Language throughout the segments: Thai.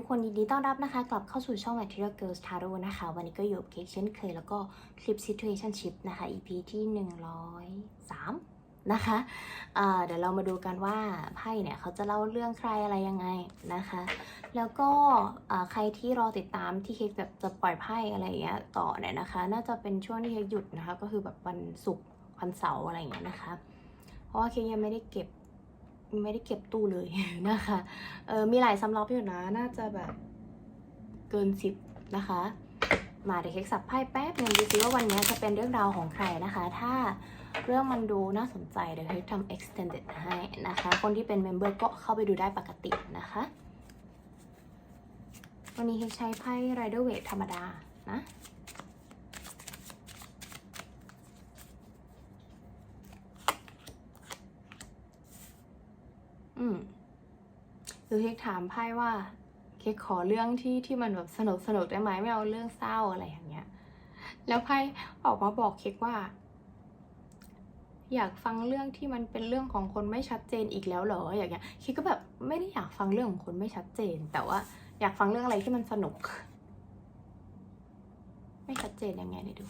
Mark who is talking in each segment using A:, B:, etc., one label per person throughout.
A: ทุกคนยินดีต้อนรับนะคะ กลับเข้าสู่ช่อง Material Girls Tarot นะคะ วันนี้ก็อยู่กับเค้กเช่นเคย แล้วก็คลิป Situationship นะคะ EP ที่ 103 นะคะอ่าเดี๋ยวเรามาดูกันว่าไพ่เนี่ยเขาจะเล่าเรื่องใครอะไรยังไงนะคะ แล้วก็ใครที่รอติดตามที่เค้กแบบจะปล่อยไพ่อะไรอย่างเงี้ยต่อเนี่ยนะคะ น่าจะเป็นช่วงที่เค้กหยุดนะคะ ก็คือแบบวันศุกร์วันเสาร์อะไรอย่างเงี้ยนะคะ เพราะว่าเค้กยังไม่ได้เก็บ ไม่ได้เก็บตู้เลยนะคะ เออมีหลายสำรับอยู่นะ น่าจะแบบเกินสิบนะคะ มาเดี๋ยวเค้กสับไพ่แป๊บนึงดูซิว่าวันนี้จะเป็นเรื่องราวของใครนะคะ ถ้าเรื่องมันดูน่าสนใจเดี๋ยวเค้กทำ extended ให้นะคะ คนที่เป็น member ก็เข้าไปดูได้ปกตินะคะ วันนี้เค้กใช้ไพ่ rider waite ธรรมดานะ อืมหรือเค้กถามไพ่ว่า เค้กขอเรื่องที่ที่มันแบบสนุกสนุกได้ไหมไม่เอาเรื่องเศร้าอะไรอย่างเงี้ย แล้วไพ่ออกมาบอกเค้กว่า อยากฟังเรื่องที่มันเป็นเรื่องของคนไม่ชัดเจนอีกแล้วเหรอ อย่างเงี้ยเค้กก็แบบไม่ได้อยากฟังเรื่องของคนไม่ชัดเจน แต่ว่าอยากฟังเรื่องอะไรที่มันสนุก ไม่ชัดเจนยังไงเดี๋ยวดู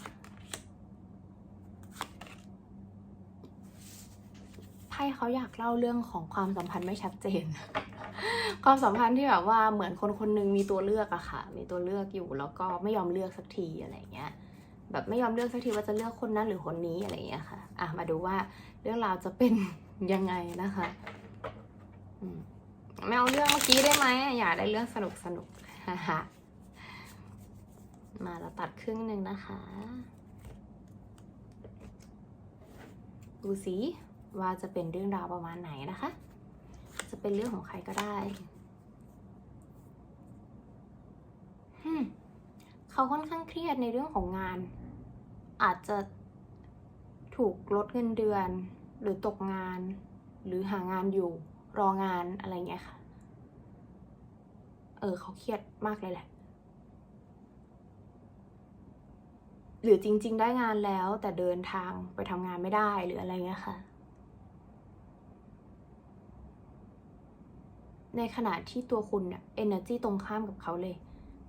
A: ไพ่เขาอยากเล่าเรื่องของความสัมพันธ์ไม่ชัดเจน ความสัมพันธ์ที่แบบว่าเหมือนคนคนหนึงมีตัวเลือกอะค่ะ มีตัวเลือกอยู่แล้วก็ไม่ยอมเลือกสักทีอะไรเงี้ย แบบไม่ยอมเลือกสักทีว่าจะเลือกคนนั้นหรือคนนี้อะไรเงี้ยค่ะ อะมาดูว่าเรื่องราวจะเป็นยังไงนะคะไม่เอาเรื่องเมื่อกี้ได้ไหมอยากได้เรื่องสนุกสนุกฮ่าฮ่ามาเราตัดครึ่งหนึ่งนะคะ ดูสิ ว่าจะเป็นเรื่องราวประมาณไหนนะคะ จะเป็นเรื่องของใครก็ได้ฮึเขาค่อนข้างเครียดในเรื่องของงาน อาจจะถูกลดเงินเดือน หรือตกงาน หรือหางานอยู่รองานอะไรเงี้ยค่ะ เออเขาเครียดมากเลยแหละ หรือจริง ๆ ได้งานแล้วแต่เดินทางไปทำงานไม่ได้หรืออะไรเงี้ยค่ะ ในขณะที่ตัวคุณเนี่ย energy ตรงข้ามกับเขาเลย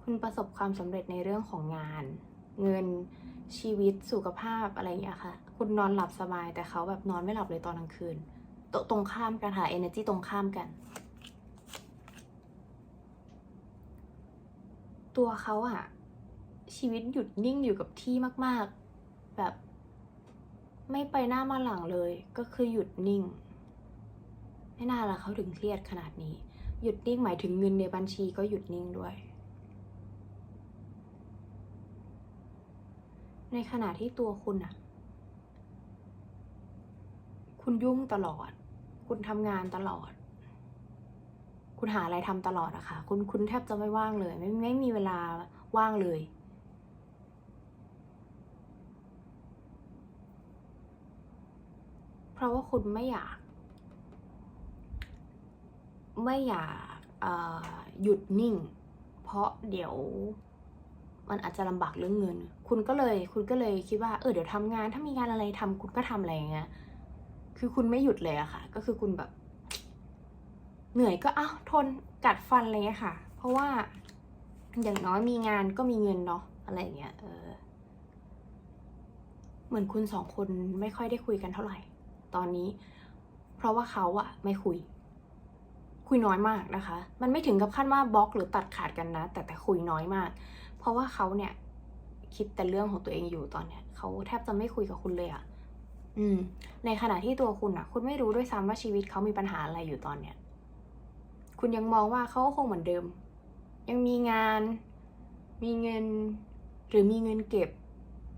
A: คุณประสบความสำเร็จในเรื่องของงาน เงินชีวิตสุขภาพอะไรอย่างเงี้ยค่ะ คุณนอนหลับสบายแต่เขาแบบนอนไม่หลับเลยตอนกลางคืน ตตรงข้ามกันค่ะ energy ตรงข้ามกัน ตัวเขาอะชีวิตหยุดนิ่งอยู่กับที่มาก ๆ แบบไม่ไปหน้ามาหลังเลย ก็คือหยุดนิ่ง ไม่น่าละเขาถึงเครียดขนาดนี้ หยุดนิ่งหมายถึงเงินในบัญชีก็หยุดนิ่งด้วย ในขณะที่ตัวคุณอะคุณยุ่งตลอด คุณทำงานตลอด คุณหาอะไรทำตลอดอะค่ะ คุณคุณแทบจะไม่ว่างเลย ไม่ไม่มีเวลาว่างเลยเพราะว่าคุณไม่อยาก ไม่อยากหยุดนิ่ง เพราะเดี๋ยวมันอาจจะลำบากเรื่องเงิน คุณก็เลยคุณก็เลยคิดว่าเออเดี๋ยวทำงานถ้ามีงานอะไรทำคุณก็ทำอะไรอย่างเงี้ยคือคุณไม่หยุดเลยอะค่ะ ก็คือคุณแบบ เหนื่อยก็อ้าวทนกัดฟันอะไรเงี้ยค่ะ เพราะว่าอย่างน้อยมีงานก็มีเงินเนาะอะไรอย่างเงี้ยเออเหมือนคุณสองคนไม่ค่อยได้คุยกันเท่าไหร่ ตอนนี้ เพราะว่าเขาอะไม่คุย คุยน้อยมากนะคะ มันไม่ถึงกับขั้นว่าบล็อกหรือตัดขาดกันนะ แต่แต่คุยน้อยมาก เพราะว่าเขาเนี่ยคิดแต่เรื่องของตัวเองอยู่ตอนเนี้ยเขาแทบจะไม่คุยกับคุณเลยอะอืม ในขณะที่ตัวคุณอะคุณไม่รู้ด้วยซ้ำว่าชีวิตเขามีปัญหาอะไรอยู่ตอนเนี้ย คุณยังมองว่าเขาคงเหมือนเดิม ยังมีงาน มีเงิน หรือมีเงินเก็บ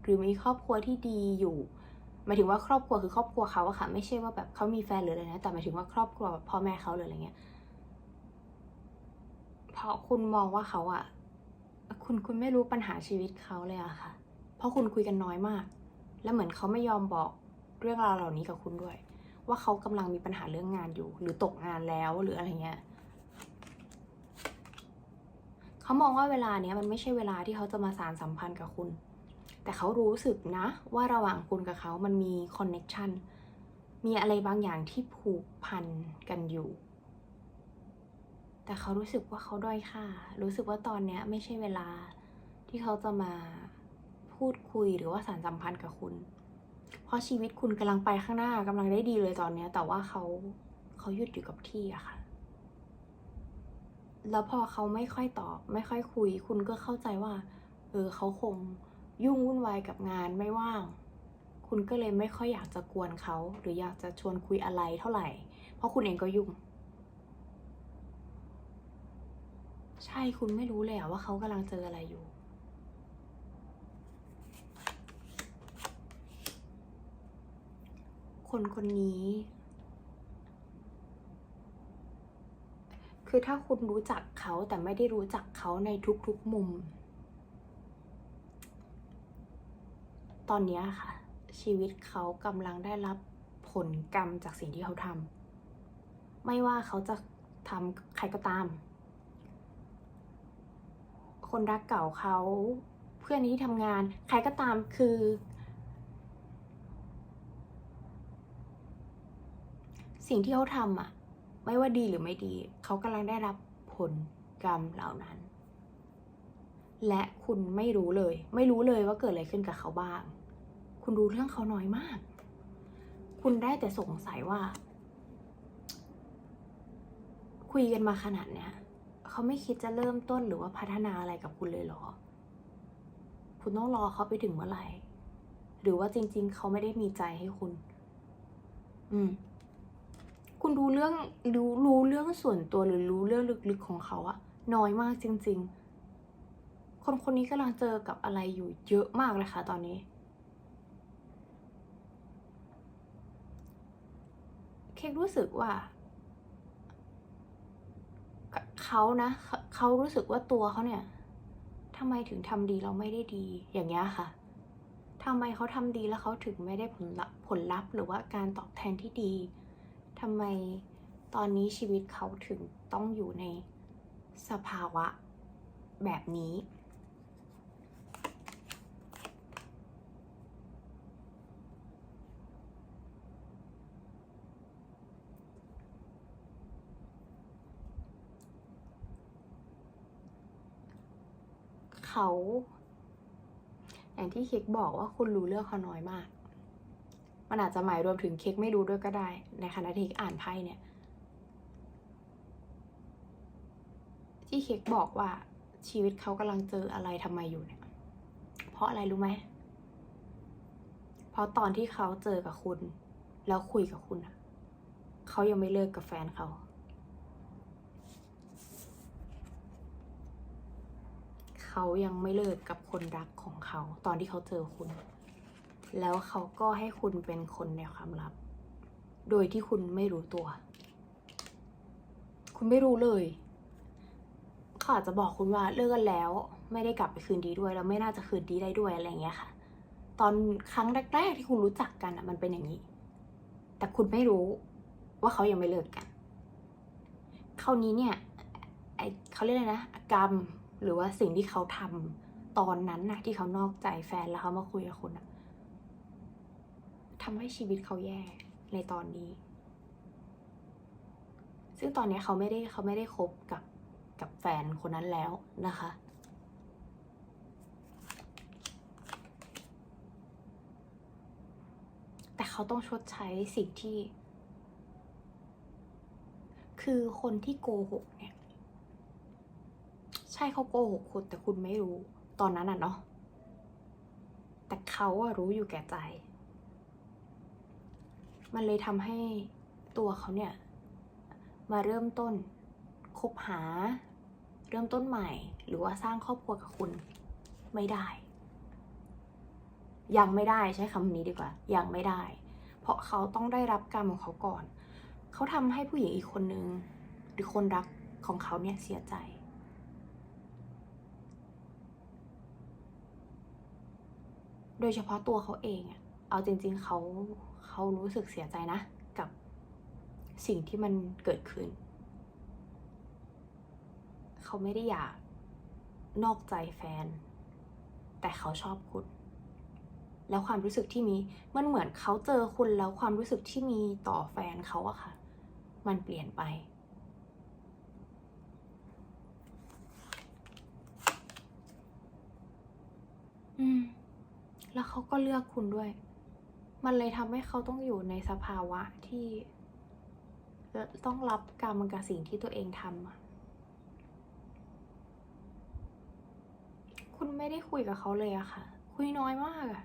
A: หรือมีครอบครัวที่ดีอยู่หมายถึงว่าครอบครัวคือครอบครัวเขาอะค่ะ ไม่ใช่ว่าแบบเขามีแฟนหรืออะไรนะ แต่หมายถึงว่าครอบครัวแบบพ่อแม่เขาหรืออะไรเงี้ย ราะคุณมองว่าเขาอะคุณคุณไม่รู้ปัญหาชีวิตเขาเลยอะค่ะ เพราะคุณคุยกันน้อยมาก แล้วเหมือนเขาไม่ยอมบอกเรื่องราวเหล่านี้กับคุณด้วย ว่าเขากำลังมีปัญหาเรื่องงานอยู่ หรือตกงานแล้วหรืออะไรเงี้ยเขามองว่าเวลาเนี้ยมันไม่ใช่เวลาที่เขาจะมาสารสัมพันธ์กับคุณ แต่เขารู้สึกนะว่าระหว่างคุณกับเขามันมีคอนเน็ชันมีอะไรบางอย่างที่ผูกพันกันอยู่ แต่เขารู้สึกว่าเขาด้อยค่า รู้สึกว่าตอนเนี้ยไม่ใช่เวลาที่เขาจะมาพูดคุยหรือว่าสารสัมพันธ์กับคุณ เพราะชีวิตคุณกำลังไปข้างหน้ากำลังได้ดีเลยตอนเนี้ย แต่ว่าเขาเขาหยุดอยู่กับที่อะค่ะ แล้วพอเขาไม่ค่อยตอบ ไม่ค่อยคุย คุณก็เข้าใจว่า เออเขาคงยุ่งวุ่นวายกับงานไม่ว่าง คุณก็เลยไม่ค่อยอยากจะกวนเขา หรืออยากจะชวนคุยอะไรเท่าไหร่ เพราะคุณเองก็ยุ่ง ใช่คุณไม่รู้เลยอะว่าเขากำลังเจออะไรอยู่ คนคนนี้ คือถ้าคุณรู้จักเขาแต่ไม่ได้รู้จักเขาในทุกๆมุม ตอนนี้ค่ะ ชีวิตเขากำลังได้รับผลกรรมจากสิ่งที่เขาทำไม่ว่าเขาจะทำใครก็ตาม คนรักเก่าเขา เพื่อนที่ทำงาน ใครก็ตามคือ สิ่งที่เขาทำอะไม่ว่าดีหรือไม่ดี เขากำลังได้รับผลกรรมเหล่านั้น และคุณไม่รู้เลย ไม่รู้เลยว่าเกิดอะไรขึ้นกับเขาบ้าง คุณรู้เรื่องเขาน้อยมาก คุณได้แต่สงสัยว่า คุยกันมาขนาดเนี้ย เขาไม่คิดจะเริ่มต้นหรือว่าพัฒนาอะไรกับคุณเลยเหรอ คุณต้องรอเขาไปถึงเมื่อไหร่ หรือว่าจริง ๆ เขาไม่ได้มีใจให้คุณ อืม คุณรู้เรื่องรู้รู้เรื่องส่วนตัวหรือรู้เรื่องลึกๆของเขาอะน้อยมากจริง ๆ คนคนนี้กำลังเจอกับอะไรอยู่เยอะมากเลยค่ะตอนนี้ เค้กรู้สึกว่า เขานะเขารู้สึกว่าตัวเขาเนี่ยทำไมถึงทำดีเราไม่ได้ดีอย่างเงี้ยค่ะทำไมเขาทำดีแล้วเขาถึงไม่ได้ผลลัพธ์ผลลัพธ์หรือว่าการตอบแทนที่ดีทำไมตอนนี้ชีวิตเขาถึงต้องอยู่ในสภาวะแบบนี้ เขา อย่างที่เค้กบอกว่าคุณรู้เรื่องเขาน้อยมาก มันอาจจะหมายรวมถึงเค้กไม่รู้ด้วยก็ได้ ในขณะที่อ่านไพ่เนี่ย ที่เค้กบอกว่าชีวิตเขากำลังเจออะไรทำไมอยู่เนี่ย เพราะอะไรรู้ไหม เพราะตอนที่เขาเจอกับคุณ แล้วคุยกับคุณอะเขายังไม่เลิกกับแฟนเขา เขายังไม่เลิกกับคนรักของเขา ตอนที่เขาเจอคุณ แล้วเขาก็ให้คุณเป็นคนในความลับ โดยที่คุณไม่รู้ตัว คุณไม่รู้เลยเขาอาจจะบอกคุณว่าเลิกกันแล้ว ไม่ได้กลับไปคืนดีด้วยแล้วไม่น่าจะคืนดีได้ด้วยอะไรอย่างเงี้ยค่ะ ตอนครั้งแรกๆที่คุณรู้จักกันอะมันเป็นอย่างนี้ แต่คุณไม่รู้ว่าเขายังไม่เลิกกัน คราวนี้เนี่ยไอเขาเรียกอะไรนะกรรม หรือว่าสิ่งที่เขาทำตอนนั้นนะที่เขานอกใจแฟนแล้วเขามาคุยกับคุณอะทำให้ชีวิตเขาแย่ในตอนนี้ ซึ่งตอนนี้เขาไม่ได้เขาไม่ได้คบกับกับแฟนคนนั้นแล้วนะคะแต่เขาต้องชดใช้สิ่งที่ คือคนที่โกหกเนี่ย ช่เขาโกหกคุณแต่คุณไม่รู้ตอนนั้นอะเนาะแต่เขาอะรู้อยู่แก่ใจ มันเลยทำให้ตัวเขาเนี่ย มาเริ่มต้นคบหา เริ่มต้นใหม่ หรือว่าสร้างครอบครัวกับคุณไม่ได้ ยังไม่ได้ใช้คำนี้ดีกว่า ยังไม่ได้ เพราะเขาต้องได้รับกรรมของเขาก่อน เขาทำให้ผู้หญิงอีกคนนึง หรือคนรักของเขาเนี่ยเสียใจ โดยเฉพาะตัวเขาเองอะเอาจริงๆเขาเขารู้สึกเสียใจนะ กับสิ่งที่มันเกิดขึ้น เขาไม่ได้อยากนอกใจแฟน แต่เขาชอบคุณ แล้วความรู้สึกที่มีมันเหมือนเขาเจอคุณแล้วความรู้สึกที่มีต่อแฟนเขาอะค่ะ มันเปลี่ยนไปอืม แล้วเขาก็เลือกคุณด้วย มันเลยทำให้เขาต้องอยู่ในสภาวะที่ ต้องรับกรรมกับสิ่งที่ตัวเองทำคุณไม่ได้คุยกับเขาเลยอะค่ะ คุยน้อยมากอะ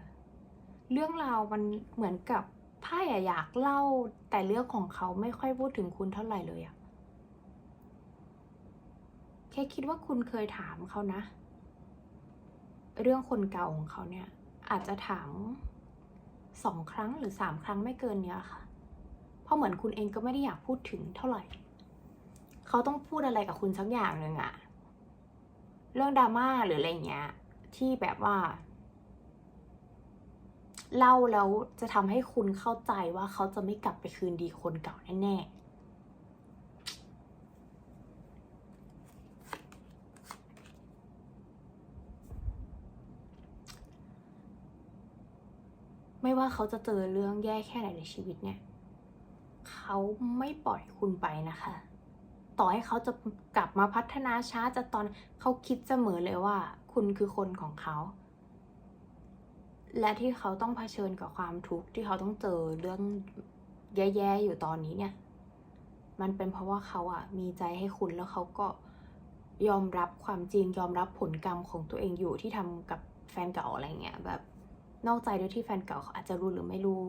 A: เรื่องราวมันเหมือนกับไพ่อะอยากเล่า แต่เรื่องของเขาไม่ค่อยพูดถึงคุณเท่าไหร่เลยอะแค่คิดว่าคุณเคยถามเขานะ เรื่องคนเก่าของเขาเนี่ย อาจจะถามสองครั้งหรือสามครั้งไม่เกินเนี้ยค่ะ เพราะเหมือนคุณเองก็ไม่ได้อยากพูดถึงเท่าไหร่ เขาต้องพูดอะไรกับคุณสักอย่างหนึ่งอะเรื่องดราม่าหรืออะไรเงี้ย ที่แบบว่า เล่าแล้วจะทำให้คุณเข้าใจว่าเขาจะไม่กลับไปคืนดีคนเก่าแน่ๆ ไม่ว่าเขาจะเจอเรื่องแย่แค่ไหนในชีวิตเนี่ย เขาไม่ปล่อยคุณไปนะคะ ต่อให้เขาจะกลับมาพัฒนาช้าจะตอนเขาคิดเสมอเลยว่า คุณคือคนของเขา และที่เขาต้องเผชิญกับความทุกข์ที่เขาต้องเจอเรื่องแย่ๆอยู่ตอนนี้เนี่ย มันเป็นเพราะว่าเขาอะมีใจให้คุณแล้วเขาก็ยอมรับความจริงยอมรับผลกรรมของตัวเองอยู่ที่ทำกับแฟนเก่าอะไรเงี้ยแบบ นอกใจโดยที่แฟนเก่าเขาอาจจะรู้หรือไม่รู้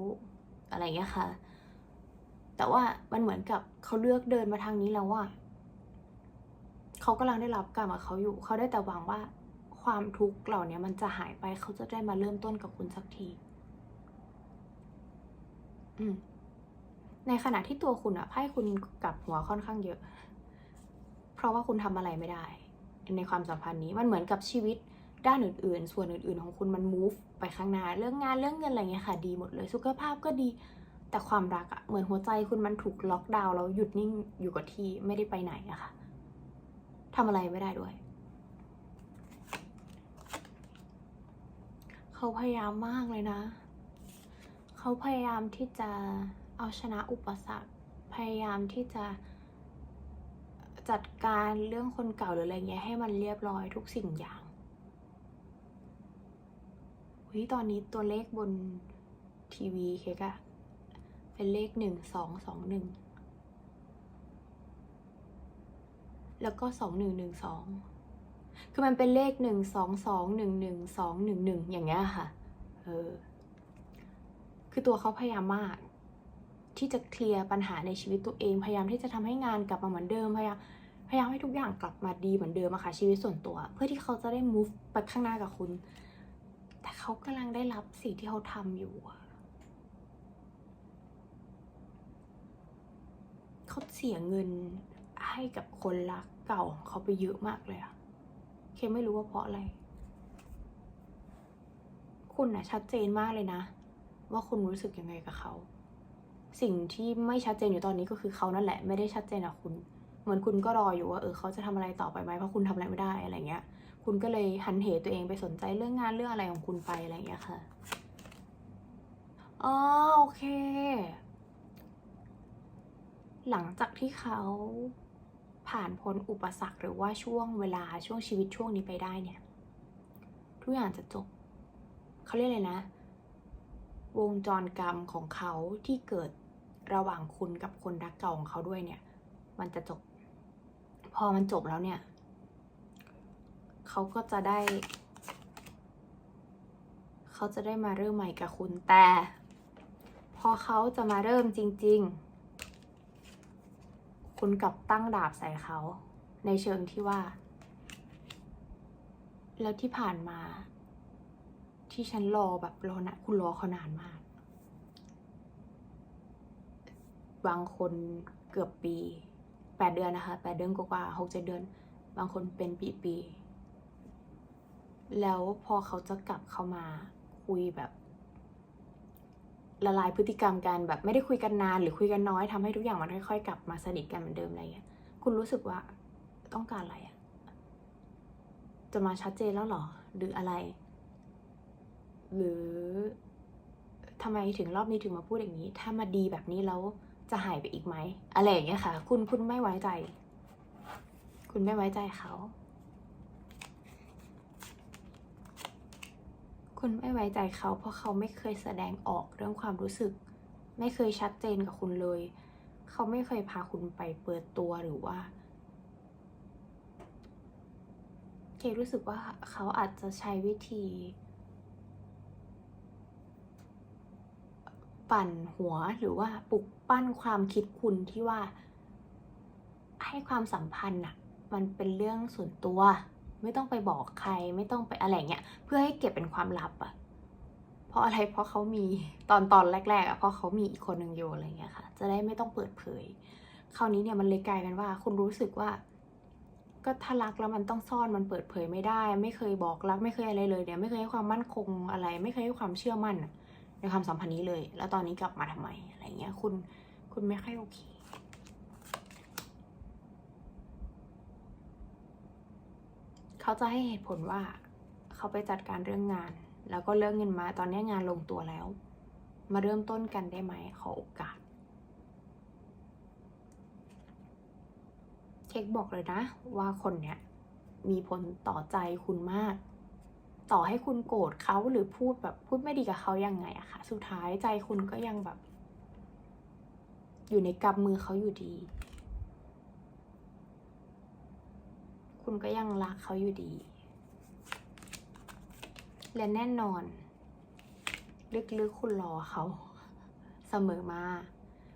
A: อะไรเงี้ยค่ะ แต่ว่ามันเหมือนกับเขาเลือกเดินมาทางนี้แล้วว่า เขากำลังได้รับกรรมกับเขาอยู่ เขาได้แต่หวังว่าความทุกข์เหล่านี้มันจะหายไป เขาจะได้มาเริ่มต้นกับคุณสักที อืม ในขณะที่ตัวคุณอะไพ่คุณกลับหัวค่อนข้างเยอะ เพราะว่าคุณทำอะไรไม่ได้ ในความสัมพันธ์นี้ มันเหมือนกับชีวิต ด้านอื่นๆ ส่วนอื่นๆของคุณมัน move ไปข้างหน้า เรื่องงานเรื่องเงินอะไรเงี้ยค่ะ ดีหมดเลย สุขภาพก็ดี แต่ความรักอะเหมือนหัวใจคุณมันถูกล็อกดาวน์แล้วหยุดนิ่งอยู่กับที่ไม่ได้ไปไหนอะค่ะทำอะไรไม่ได้ด้วย เขาพยายามมากเลยนะ เขาพยายามที่จะเอาชนะอุปสรรค พยายามที่จะจัดการเรื่องคนเก่าหรืออะไรเงี้ยให้มันเรียบร้อยทุกสิ่งอย่าง เฮ้ยตอนนี้ตัวเลขบนทีวีเค้กอะเป็นเลขหนึ่งสองสองหนึ่งแล้วก็สองหนึ่งหนึ่งสองคือมันเป็นเลขหนึ่งสองสองหนึ่งหนึ่งสองหนึ่งหนึ่งอย่างเงี้ยค่ะ เออ คือตัวเขาพยายามมาก ที่จะเคลียร์ปัญหาในชีวิตตัวเอง พยายามที่จะทำให้งานกลับมาเหมือนเดิม พยายามพยายามให้ทุกอย่างกลับมาดีเหมือนเดิมอะค่ะชีวิตส่วนตัว เพื่อที่เขาจะได้ move ไปข้างหน้ากับคุณ แต่เขากำลังได้รับสิ่งที่เขาทำอยู่เขาเสียเงินให้กับคนรักเก่าของเขาไปเยอะมากเลยอะเคไม่รู้ว่าเพราะอะไร คุณนะชัดเจนมากเลยนะ ว่าคุณรู้สึกยังไงกับเขา สิ่งที่ไม่ชัดเจนอยู่ตอนนี้ก็คือเขานั่นแหละ ไม่ได้ชัดเจนกับคุณ เหมือนคุณก็รออยู่ว่าเออเขาจะทำอะไรต่อไปไหมเพราะคุณทำอะไรไม่ได้อะไรเงี้ย คุณก็เลยหันเหตัวเองไปสนใจเรื่องงานเรื่องอะไรของคุณไปอะไรอย่างเงี้ยค่ะอ๋อโอเค หลังจากที่เขาผ่านพ้นอุปสรรคหรือว่าช่วงเวลาช่วงชีวิตช่วงนี้ไปได้เนี่ย ทุกอย่างจะจบ เขาเรียกเลยนะ วงจรกรรมของเขาที่เกิดระหว่างคุณกับคนรักเก่าของเขาด้วยเนี่ย มันจะจบ พอมันจบแล้วเนี่ย เขาก็จะได้ เขาจะได้มาเริ่มใหม่กับคุณแต่ พอเขาจะมาเริ่มจริง ๆ คุณกลับตั้งดาบใส่เขา ในเชิงที่ว่า แล้วที่ผ่านมา ที่ฉันรอแบบรอนะคุณรอเขานานมาก บางคนเกือบปีแปดเดือนนะคะแปดเดือนกว่าหกเจ็ดเดือน บางคนเป็นปีๆ แล้วพอเขาจะกลับเข้ามาคุยแบบ ละลายพฤติกรรมกันแบบไม่ได้คุยกันนานหรือคุยกันน้อยทำให้ทุกอย่างมันค่อยๆ กลับมาสนิทกันเหมือนเดิมอะไรเงี้ยคุณรู้สึกว่าต้องการอะไรอะจะมาชัดเจนแล้วหรอ หรืออะไร หรือทำไมถึงรอบนี้ถึงมาพูดอย่างนี้ ถ้ามาดีแบบนี้แล้วจะหายไปอีกไหมอะไรอย่างเงี้ยค่ะ คุณคุณไม่ไว้ใจ คุณไม่ไว้ใจเขา คุณไม่ไว้ใจเขา เพราะเขาไม่เคยแสดงออกเรื่องความรู้สึก ไม่เคยชัดเจนกับคุณเลย เขาไม่เคยพาคุณไปเปิดตัวหรือว่าเครู้สึกว่าเขาอาจจะใช้วิธี ปั่นหัวหรือว่าปลุกปั้นความคิดคุณที่ว่า ให้ความสัมพันธ์อะมันเป็นเรื่องส่วนตัว ไม่ต้องไปบอกใครไม่ต้องไปอะไรเงี้ยเพื่อให้เก็บเป็นความลับอะเพราะอะไรเพราะเขามีตอนตอนแรกๆอะเพราะเขามีอีกคนหนึ่งอยู่อะไรเงี้ยค่ะ จะได้ไม่ต้องเปิดเผย คราวนี้เนี่ยมันเลยกลายเป็นว่าคุณรู้สึกว่า ก็ถ้ารักแล้วมันต้องซ่อนมันเปิดเผยไม่ได้ ไม่เคยบอกรักไม่เคยอะไรเลยเนี่ยไม่เคยให้ความมั่นคงอะไร ไม่เคยให้ความเชื่อมั่นในความสัมพันธ์นี้เลย แล้วตอนนี้กลับมาทำไมอะไรเงี้ยคุณคุณไม่ค่อยโอเค เขาจะให้เหตุผลว่าเขาไปจัดการเรื่องงาน แล้วก็เลิกเงินมาตอนนี้งานลงตัวแล้ว มาเริ่มต้นกันได้ไหมขอโอกาสเค้กบอกเลยนะว่าคนเนี้ยมีผลต่อใจคุณมาก ต่อให้คุณโกรธเขาหรือพูดแบบพูดไม่ดีกับเขายังไงอะค่ะ สุดท้ายใจคุณก็ยังแบบ อยู่ในกำมือเขาอยู่ดี คุณก็ยังรักเขาอยู่ดี และแน่นอน ลึกๆคุณรอเขา เสมอมา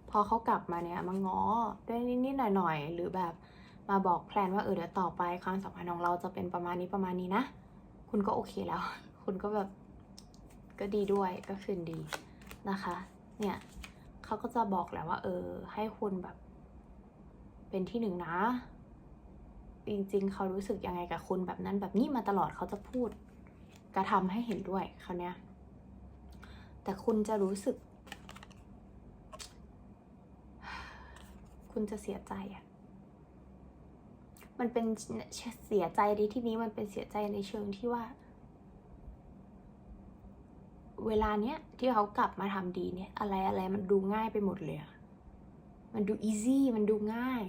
A: พอเขากลับมาเนี่ยมาง้อด้วยนิดๆหน่อยๆ หรือแบบมาบอกแพลนว่าเออเดี๋ยวต่อไปความสัมพันธ์ของเราจะเป็นประมาณนี้ประมาณนี้นะ คุณก็โอเคแล้ว คุณก็แบบก็ดีด้วยก็คืนดีนะคะ เนี่ยเขาก็จะบอกแหละว่า เออ ให้คุณแบบ เป็นที่หนึ่งนะ จริง ๆ เขารู้สึกยังไงกับคุณแบบนั้นแบบนี้มาตลอดเขาจะพูด กระทำให้เห็นด้วยเขาเนี้ยแต่คุณจะรู้สึก คุณจะเสียใจอะมันเป็นเสียใจในที่นี้มันเป็นเสียใจในเชิงที่ว่า เวลาเนี้ยที่เขากลับมาทำดีเนี่ย อะไรอะไรมันดูง่ายไปหมดเลยอะมันดูอีซี่มันดูง่าย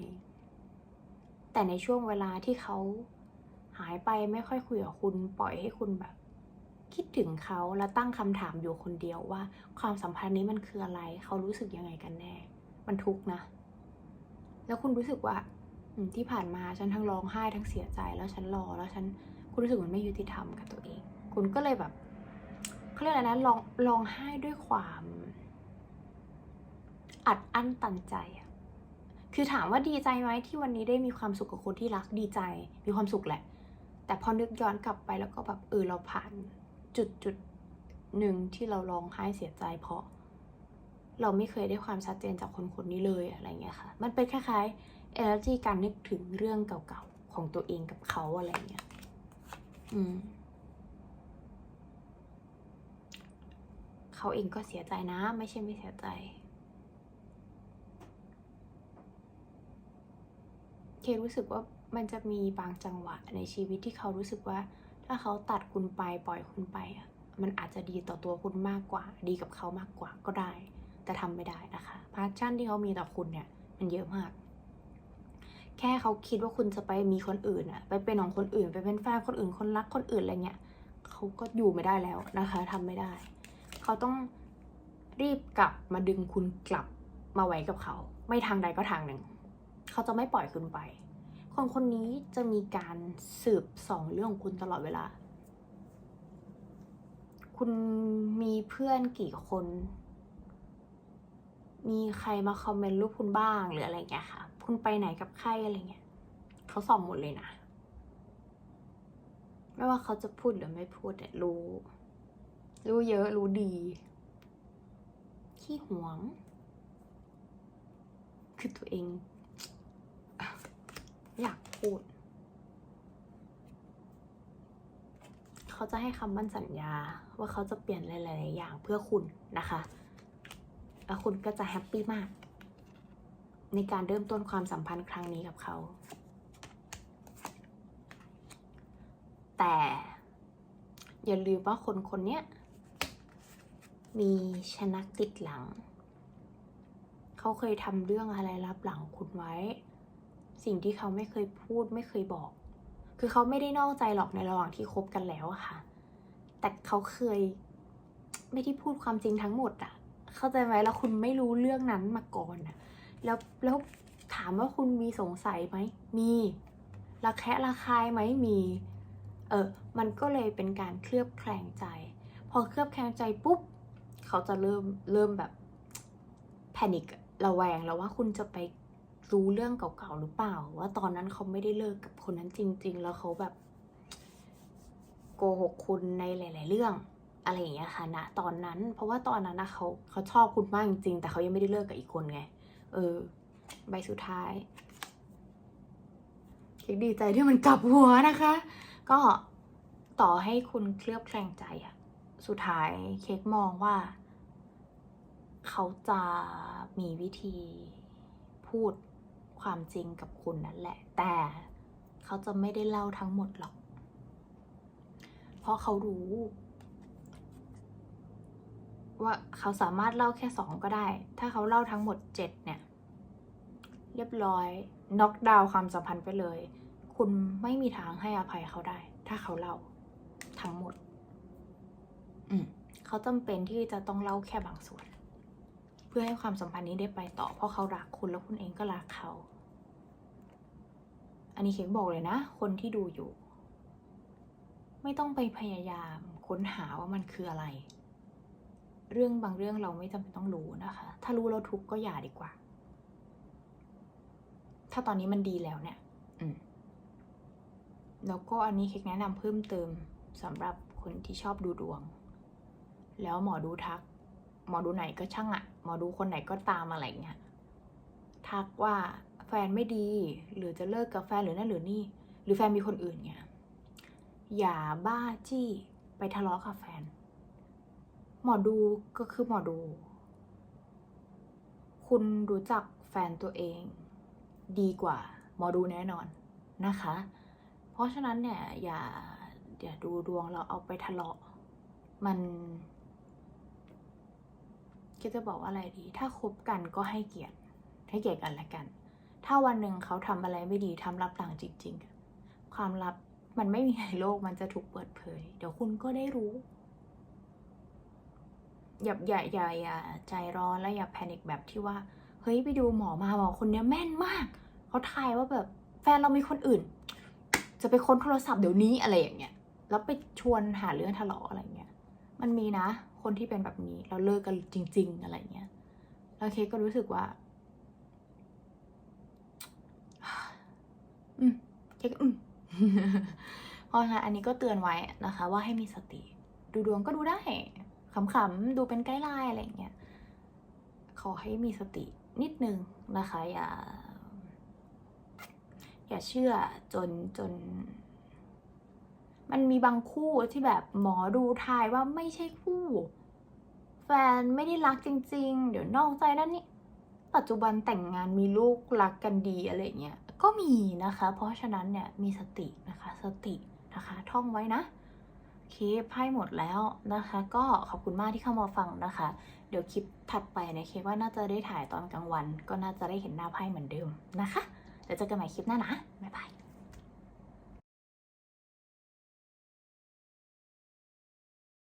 A: แต่ในช่วงเวลาที่เขาหายไปไม่ค่อยคุยกับคุณปล่อยให้คุณแบบ คิดถึงเขาแล้วตั้งคำถามอยู่คนเดียวว่า ความสัมพันธ์นี้มันคืออะไร เขารู้สึกยังไงกันแน่ มันทุกข์นะ แล้วคุณรู้สึกว่าที่ผ่านมาฉันทั้งร้องไห้ทั้งเสียใจแล้วฉันรอแล้วฉันคุณรู้สึกมันไม่ยุติธรรมกับตัวเอง คุณก็เลยแบบเขาเรียกอะไรนะร้องร้องไห้ด้วยความ อัดอั้นตันใจอะ คือถามว่าดีใจไหมที่วันนี้ได้มีความสุขกับคนที่รักดีใจ มีความสุขแหละ แต่พอนึกย้อนกลับไปแล้วก็แบบเออเราผ่านจุดจุดหนึ่งที่เราร้องไห้เสียใจเพราะ เราไม่เคยได้ความชัดเจนจากคนคนนี้เลยอะไรเงี้ยค่ะ มันเป็นคล้ายๆ energy การนึกถึงเรื่องเก่าๆของตัวเองกับเขาอะไรเงี้ย อืมเขาเองก็เสียใจนะ ไม่ใช่ไม่เสียใจ เครู้สึกว่ามันจะมีบางจังหวะในชีวิตที่เขารู้สึกว่า ถ้าเขาตัดคุณไปปล่อยคุณไปอะมันอาจจะดีต่อตัวคุณมากกว่า ดีกับเขามากกว่าก็ได้ แต่ทำไม่ได้นะคะพาชั่นที่เขามีต่อคุณเนี่ย มันเยอะมาก แค่เขาคิดว่าคุณจะไปมีคนอื่นอะไปเป็นของคนอื่น ไปเป็นแฟนคนอื่นคนรักคนอื่นอะไรเงี้ยเขาก็อยู่ไม่ได้แล้วนะคะทำไม่ได้ เขาต้องรีบกลับมาดึงคุณกลับมาไว้กับเขา ไม่ทางใดก็ทางหนึ่ง เขาจะไม่ปล่อยคุณไป คนคนนี้จะมีการสืบสองเรื่องของคุณตลอดเวลา คุณมีเพื่อนกี่คน มีใครมาคอมเมนต์รูปคุณบ้างหรืออะไรเงี้ยค่ะ คุณไปไหนกับใครอะไรเงี้ยเขาส่องหมดเลยนะ ไม่ว่าเขาจะพูดหรือไม่พูดเนี่ยรู้ รู้เยอะรู้ดี ขี้หวง คือตัวเอง อยากพูด เขาจะให้คำมั่นสัญญาว่าเขาจะเปลี่ยนหลาย ๆ อย่างเพื่อคุณนะคะ แล้วคุณก็จะแฮปปี้มาก ในการเริ่มต้นความสัมพันธ์ครั้งนี้กับเขา แต่อย่าลืมว่าคนคนนี้มีชนักติดหลัง เขาเคยทำเรื่องอะไรลับหลังคุณไว้ สิ่งที่เขาไม่เคยพูดไม่เคยบอก คือเขาไม่ได้นอกใจหรอกในระหว่างที่คบกันแล้วอะค่ะ แต่เขาเคย ไม่ได้พูดความจริงทั้งหมดอะเข้าใจไหมแล้วคุณไม่รู้เรื่องนั้นมาก่อนอะแล้วแล้วถามว่าคุณมีสงสัยไหม มีระแคะระคายไหมมี เออ มันก็เลยเป็นการเคลือบแคลงใจ พอเคลือบแคลงใจปุ๊บ เขาจะเริ่มเริ่มแบบแพนิคระแวงแล้วว่าคุณจะไป รู้เรื่องเก่าๆหรือเปล่า ว่าตอนนั้นเขาไม่ได้เลิกกับคนนั้นจริง ๆ แล้วเขาแบบโกหกคุณในหลาย ๆ เรื่อง อะไรอย่างเงี้ยค่ะณตอนนั้น เพราะว่าตอนนั้นนะเขาเขาชอบคุณมากจริงๆ แต่เขายังไม่ได้เลิกกับอีกคนไง เออ ใบสุดท้ายเค้กดีใจที่มันกลับหัวนะคะ ก็ต่อให้คุณเคลือบแคลงใจอะสุดท้ายเค้กมองว่า เขาจะมีวิธีพูด ความจริงกับคุณนั่นแหละ แต่เขาจะไม่ได้เล่าทั้งหมดหรอก เพราะเขารู้ ว่าเขาสามารถเล่าแค่สองก็ได้ ถ้าเขาเล่าทั้งหมดเจ็ดเนี่ย เรียบร้อยน็อกดาวน์ความสัมพันธ์ไปเลย คุณไม่มีทางให้อภัยเขาได้ ถ้าเขาเล่าทั้งหมด อืมเขาจำเป็นที่จะต้องเล่าแค่บางส่วน เพื่อให้ความสัมพันธ์นี้ได้ไปต่อ เพราะเขารักคุณแล้วคุณเองก็รักเขา อันนี้เค้กบอกเลยนะ คนที่ดูอยู่ ไม่ต้องไปพยายามค้นหาว่ามันคืออะไร เรื่องบางเรื่องเราไม่จำเป็นต้องรู้นะคะ ถ้ารู้แล้วทุกก็อย่าดีกว่า ถ้าตอนนี้มันดีแล้วเนี่ย อืมแล้วก็อันนี้เค้กแนะนำเพิ่มเติมสำหรับคนที่ชอบดูดวง แล้วหมอดูทัก หมอดูไหนก็ช่างอะหมอดูคนไหนก็ตามอะไรเงี้ยทักว่า ฟนไม่ดี หรือจะเลิกกับแฟนหรือนั่นหรือนี่ หรือแฟนมีคนอื่นเงี้ยอย่าบ้าจี้ไปทะเลาะกับแฟน หมอดูก็คือหมอดู คุณรู้จักแฟนตัวเอง ดีกว่าหมอดูแน่นอนนะคะ เพราะฉะนั้นเนี่ยอย่าอย่าดูดวงเราเอาไปทะเลาะ มันก็จะบอกว่าอะไรดี ถ้าคบกันก็ให้เกียรติ ให้เกียรติกันและกัน ถ้าวันหนึ่งเขาทำอะไรไม่ดีทำลับหลังจริง ๆ ความลับมันไม่มีในโลกมันจะถูกเปิดเผย เดี๋ยวคุณก็ได้รู้อย่าอย่าอย่าอย่าใจร้อนและอย่าแพนิคแบบที่ว่า เฮ้ยไปดูหมอมาหมอคนเนี้ยแม่นมาก เขาทายว่าแบบแฟนเรามีคนอื่น จะไปค้นโทรศัพท์เดี๋ยวนี้อะไรอย่างเงี้ยแล้วไปชวนหาเรื่องทะเลาะอะไรเงี้ยมันมีนะ คนที่เป็นแบบนี้เราเลิกกันจริง ๆ อะไรเงี้ยแล้วเคกก็รู้สึกว่า อืมเคอืมเพราะฉะนั้นอันนี้ก็เตือนไว้นะคะ ว่าให้มีสติ ดูดวงก็ดูได้ขำๆดูเป็นไกด์ไลน์อะไรอย่างเงี้ยขอให้มีสตินิดนึงนะคะ อย่า อย่าเชื่อจนจน มันมีบางคู่ที่แบบหมอดูทายว่าไม่ใช่คู่ แฟนไม่ได้รักจริง ๆ เดี๋ยวนอกใจนั่นนี่ปัจจุบันแต่งงานมีลูกรักกันดีอะไรเงี้ย ก็มีนะคะ เพราะฉะนั้นเนี่ยมีสตินะคะ สตินะคะ ท่องไว้นะคลิปไพ่หมดแล้วนะคะ ก็ขอบคุณมากที่เข้ามาฟังนะคะ เดี๋ยวคลิปถัดไปเนี่ยเคกว่าน่าจะได้ถ่ายตอนกลางวัน ก็น่าจะได้เห็นหน้าไพ่เหมือนเดิมนะคะเดี๋ยวเจอกันใหม่คลิปหน้านะ บ๊ายบาย